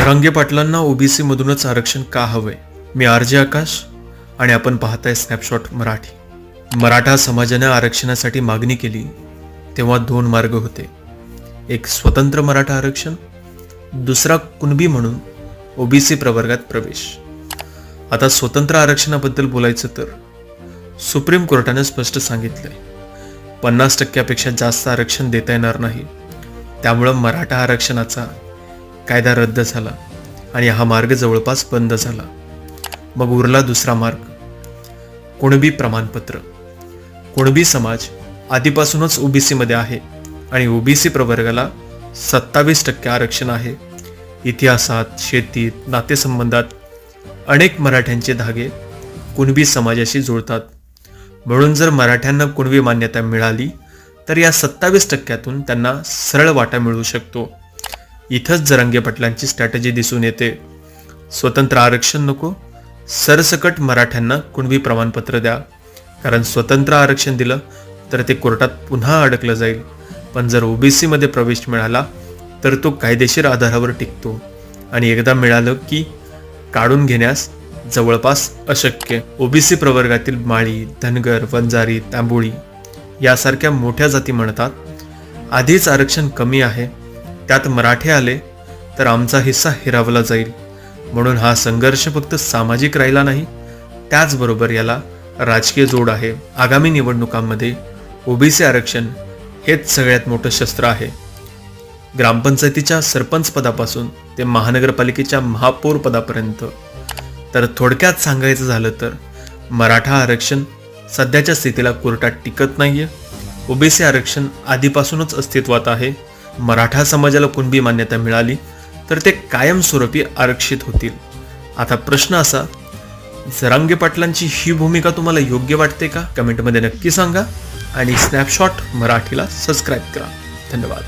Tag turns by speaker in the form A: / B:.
A: जरांगे पाटलांना ओबीसीमधूनच आरक्षण का हवंय? मी आरजे आकाश आणि आपण पाहताय स्नॅपशॉट मराठी. मराठा समाजाने आरक्षणासाठी मागणी केली तेव्हा दोन मार्ग होते. एक स्वतंत्र मराठा आरक्षण दुसरा कुणबी म्हणून ओबीसी प्रवर्गात प्रवेश. आता स्वतंत्र आरक्षणाबद्दल बोलायचं तर सुप्रीम कोर्टाने स्पष्ट सांगितलंय पन्नास टक्क्यापेक्षा जास्त आरक्षण देता येणार नाही. त्यामुळं मराठा आरक्षणाचा कायदा रद्द झाला आणि हा मार्ग जवळपास बंद झाला. मग उरला दुसरा मार्ग. कुणबी प्रमाणपत्र. कुणबी समाज आधीपासूनच ओबीसीमध्ये आहे आणि ओबीसी प्रवर्गाला सत्तावीस टक्के आरक्षण आहे. इतिहासात शेतीत नातेसंबंधात अनेक मराठ्यांचे धागे कुणबी समाजाशी जुळतात. म्हणून जर मराठ्यांना कुणबी मान्यता मिळाली तर या सत्तावीस टक्क्यातून त्यांना सरळ वाटा मिळू शकतो. इथंच जरांगे पाटलांची स्ट्रॅटेजी दिसून येते. स्वतंत्र आरक्षण नको सरसकट मराठ्यांना कुणबी प्रमाणपत्र द्या. कारण स्वतंत्र आरक्षण दिलं तर ते कोर्टात पुन्हा अडकलं जाईल. पण जर ओबीसीमध्ये प्रवेश मिळाला तर तो कायदेशीर आधारावर टिकतो. आणि एकदा मिळालं की काढून घेण्यास जवळपास अशक्य. ओबीसी प्रवर्गातील माळी धनगर वंजारी तांबोळी यासारख्या मोठ्या जाती म्हणतात आधीच आरक्षण कमी आहे त्यात मराठे आले तर आमचा हिस्सा हिरावला जाईल. म्हणून हा संघर्ष फक्त सामाजिक राहिला नाही त्याचबरोबर याला राजकीय जोड आहे. आगामी निवडणुकांमध्ये ओबीसी आरक्षण हेच सगळ्यात मोठं शस्त्र आहे. ग्रामपंचायतीच्या सरपंच पदापासून ते महानगरपालिकेच्या महापौर पदापर्यंत. तर थोडक्यात सांगायचं झालं तर मराठा आरक्षण सध्याच्या स्थितीला कोर्टात टिकत नाहीये. ओबीसी आरक्षण आधीपासूनच अस्तित्वात आहे. मराठा समाजाला कुणबी मान्यता मिळाली तर ते कायमस्वरूपी आरक्षित होतील. आता प्रश्न असा जरांगे पाटलांची ही भूमिका तुम्हाला योग्य वाटते का? कमेंटमध्ये नक्की सांगा आणि स्नॅपशॉट मराठीला सबस्क्राईब करा. धन्यवाद.